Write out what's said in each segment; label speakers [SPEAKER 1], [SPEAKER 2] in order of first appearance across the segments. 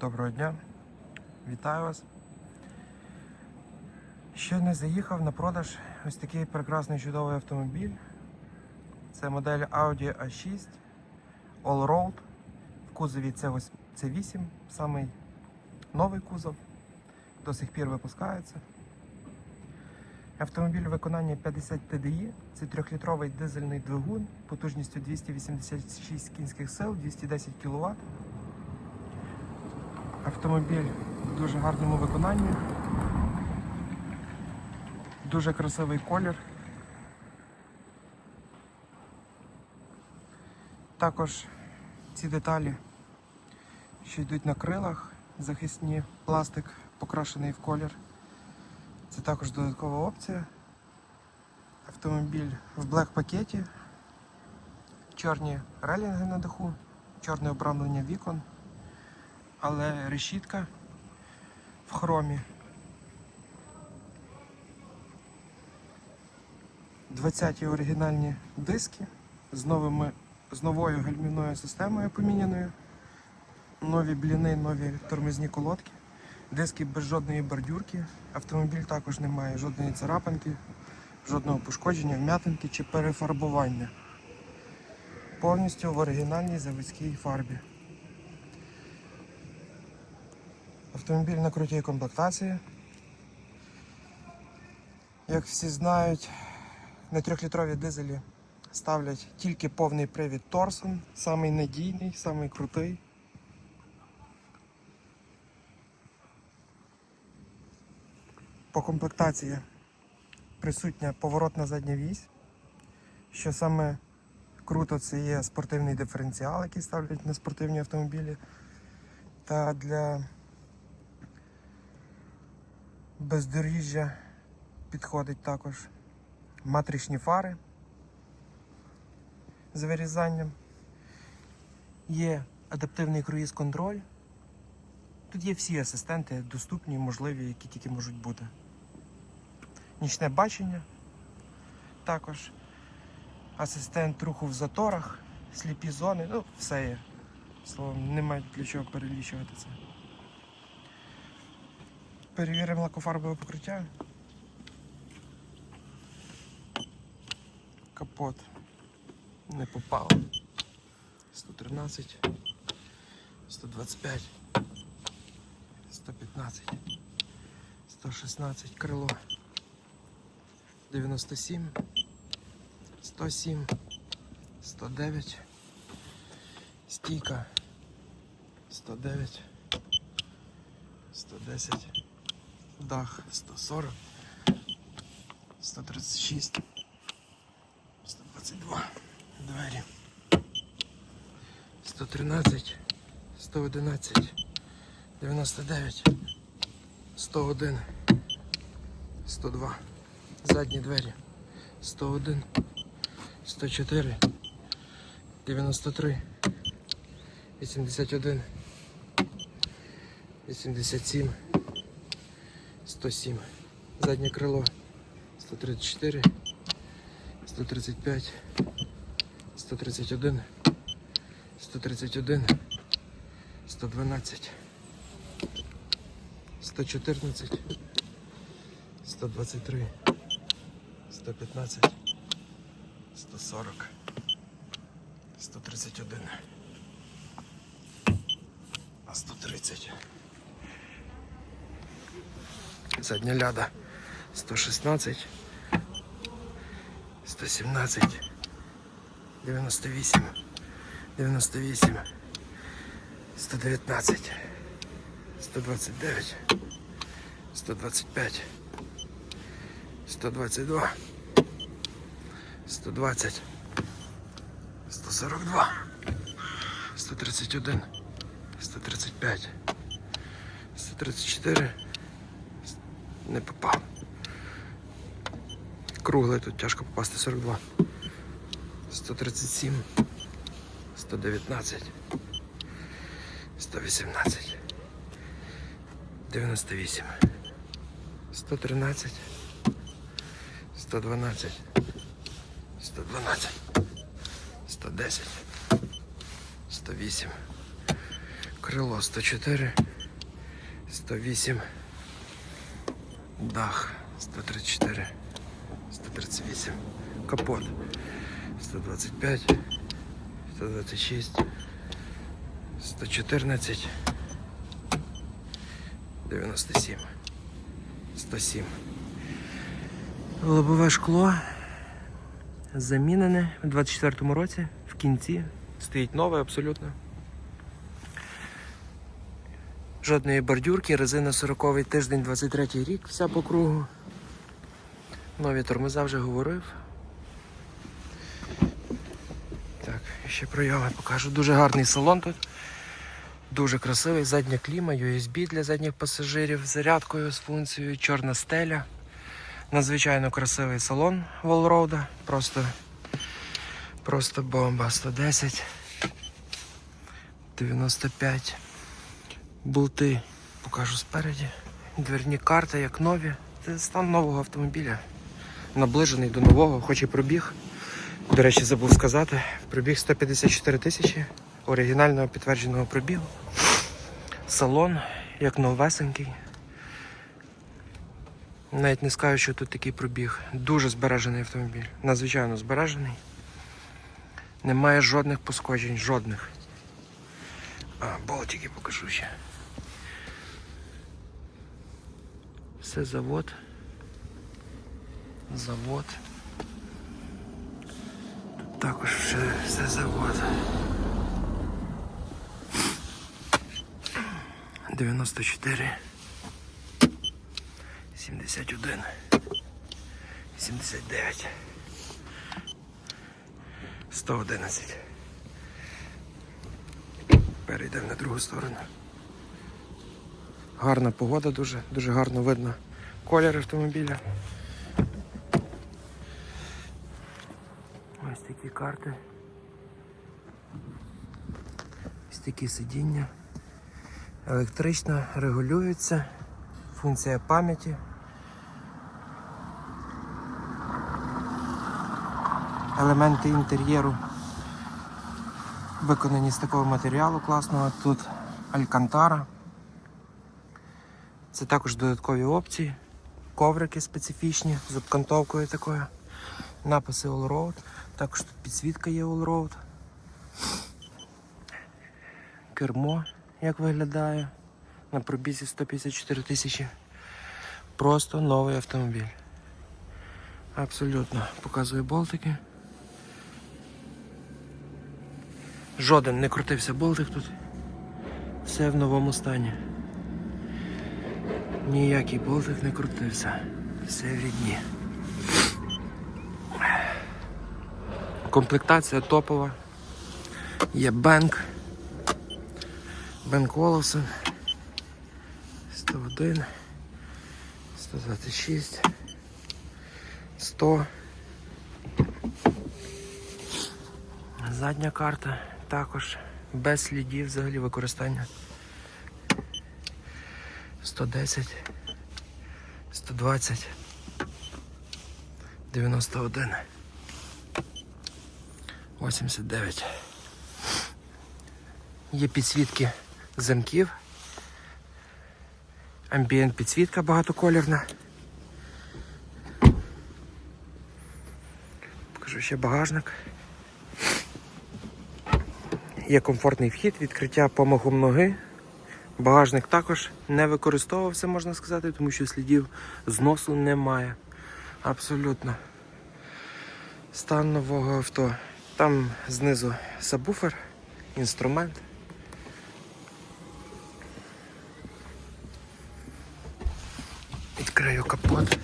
[SPEAKER 1] Доброго дня, вітаю вас. Ще не заїхав на продаж ось такий прекрасний чудовий автомобіль. Це модель Audi A6 Allroad. В кузові це ось- це 8, самий новий кузов. До сих пір випускається. Автомобіль виконання 50 TDI. Це 3-літровий дизельний двигун потужністю 286 кінських сил, 210 кВт. Автомобіль в дуже гарному виконанні. Дуже красивий колір. Також ці деталі, що йдуть на крилах, захисні, пластик покрашений в колір. Це також додаткова опція. Автомобіль в блек пакеті, чорні релінги на даху, чорне обрамлення вікон але решітка в хромі. 20-ті оригінальні диски з, новими, з новою гальмівною системою поміняною. Нові бліни, нові тормозні колодки. Диски без жодної бордюрки. Автомобіль також не має жодної царапинки, жодного пошкодження, вм'ятинки чи перефарбування. Повністю в оригінальній заводській фарбі. Автомобіль на крутій комплектації. Як всі знають, на трьохлітрові дизелі ставлять тільки повний привід Торсон, самий надійний, самий крутий. По комплектації присутня поворотна задня вісь. Що саме круто, це є спортивний диференціал, який ставлять на спортивні автомобілі. Та для бездоріжжя підходить також матричні фари з вирізанням. Є адаптивний круїз-контроль. Тут є всі асистенти доступні, можливі, які тільки можуть бути. Нічне бачення також. Асистент руху в заторах, сліпі зони, ну, все є. Словом, немає для чого перелічувати це. Перевіримо лакофарбове покриття. Капот не попав. 113, 125, 115, 116, крило, 97, 107, 109, стійка, 109, 110 дах 140, 136, 122, двері, 113, 111, 99, 101, 102, задні двері, 101, 104, 93, 81, 87, 107. Заднє крило 134, 135, 131, 131, 112, 114, 123, 115, 140, 131, а 130. Задня ляда. 116, 117, 98, 98, 119, 129, 125, 122, 120, 142, 131, 135, 134, не попав. Круглий тут тяжко попасти 42. 137, 119, 118, 98, 113, 112, 112, 110, 108. Крило 104, 108, дах 134, 138, капот 125, 126, 114, 97, 107. Лобове шкло замінене в 24-му році в кінці. Стоїть нове абсолютно. Жодної бордюрки, резина 40-й тиждень, 23 й рік, вся по кругу. Нові тормоза вже говорив. Так, ще прояви покажу. Дуже гарний салон тут. Дуже красивий, задня кліма, USB для задніх пасажирів зарядкою з функцією, чорна стеля. Надзвичайно красивий салон Волроуда. Просто, просто бомба. 110, 95. Болти покажу спереді. Дверні карти, як нові. Це стан нового автомобіля. Наближений до нового, хоч і пробіг. До речі, забув сказати. Пробіг 154 тисячі оригінального підтвердженого пробігу. Салон, як новесенький. Навіть не скажу, що тут такий пробіг. Дуже збережений автомобіль. Надзвичайно збережений. Немає жодних пошкоджень, жодних. А, болтики покажу ще. Все завод. Завод. Тут також все, все завод. 94. 71. 79. 111. Перейдемо на другу сторону. Гарна погода дуже, дуже гарно видно колір автомобіля. Ось такі карти. Ось такі сидіння. Електрично регулюється. Функція пам'яті. Елементи інтер'єру виконані з такого матеріалу класного. Тут алькантара. Це також додаткові опції. Коврики специфічні з обкантовкою такою. Написи All Road. Також тут підсвітка є All Road. Кермо як виглядає на пробізі 154 тисячі. Просто новий автомобіль. Абсолютно. Показую болтики. Жоден не крутився болтик тут. Все в новому стані. Ніякий болтик не крутився. Все в рідні. Комплектація топова. Є бенк. Бенк Волосон. 101. 126. 100. Задня карта також без слідів взагалі використання. 110, 120, 91, 89. Є підсвітки замків. Амбієнт підсвітка багатоколірна. Покажу ще багажник. Є комфортний вхід, відкриття помахом ноги. Багажник також не використовувався, можна сказати, тому що слідів зносу немає. Абсолютно. Стан нового авто. Там знизу сабвуфер, інструмент. Відкрию капот.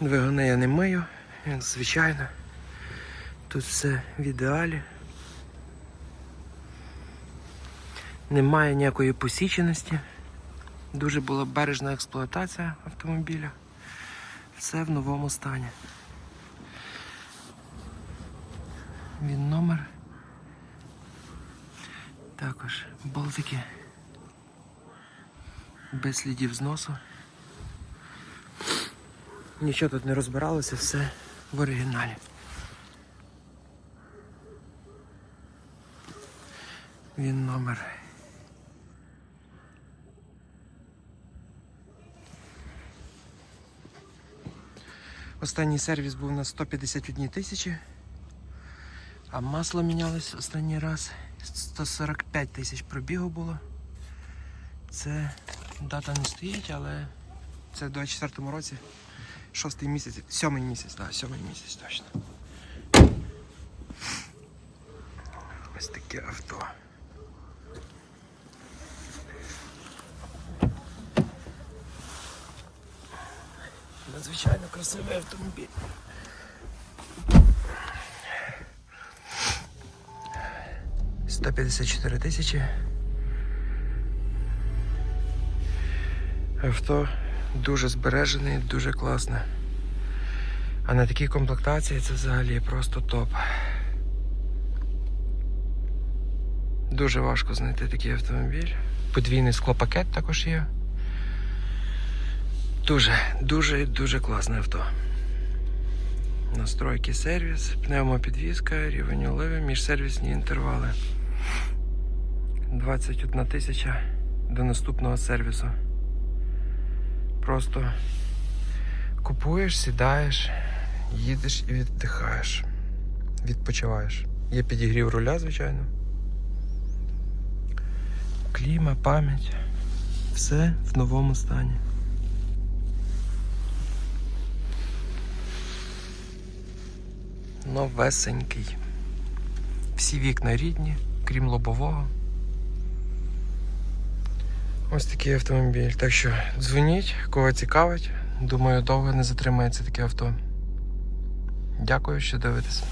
[SPEAKER 1] Двигуни я не мию, як звичайно. Тут все в ідеалі. Немає ніякої посіченості. Дуже була бережна експлуатація автомобіля. Все в новому стані. Він номер. Також болтики. Без слідів зносу. Нічого тут не розбиралося, все в оригіналі. Він номер. Останній сервіс був на 151 тисячі, а масло мінялось останній раз. 145 тисяч пробігу було. Це дата не стоїть, але це в 24 році. Шостий місяць, сьомий місяць, так, сьомий місяць точно. Ось таке авто. Надзвичайно красивий автомобіль. Сто п'ятдесят чотири тисячі. Авто дуже збережене, дуже класне. А на такій комплектації це взагалі просто топ. Дуже важко знайти такий автомобіль. Подвійний склопакет також є. Дуже, дуже, дуже класне авто. Настройки сервіс, пневмопідвізка, рівень оливи, міжсервісні інтервали. 21 тисяча до наступного сервісу. Просто купуєш, сідаєш, їдеш і віддихаєш. Відпочиваєш. Є підігрів руля, звичайно. Кліма, пам'ять. Все в новому стані. Новесенький. Всі вікна рідні, крім лобового. Ось такий автомобіль. Так що дзвоніть, кого цікавить. Думаю, довго не затримається таке авто. Дякую, що дивитесь.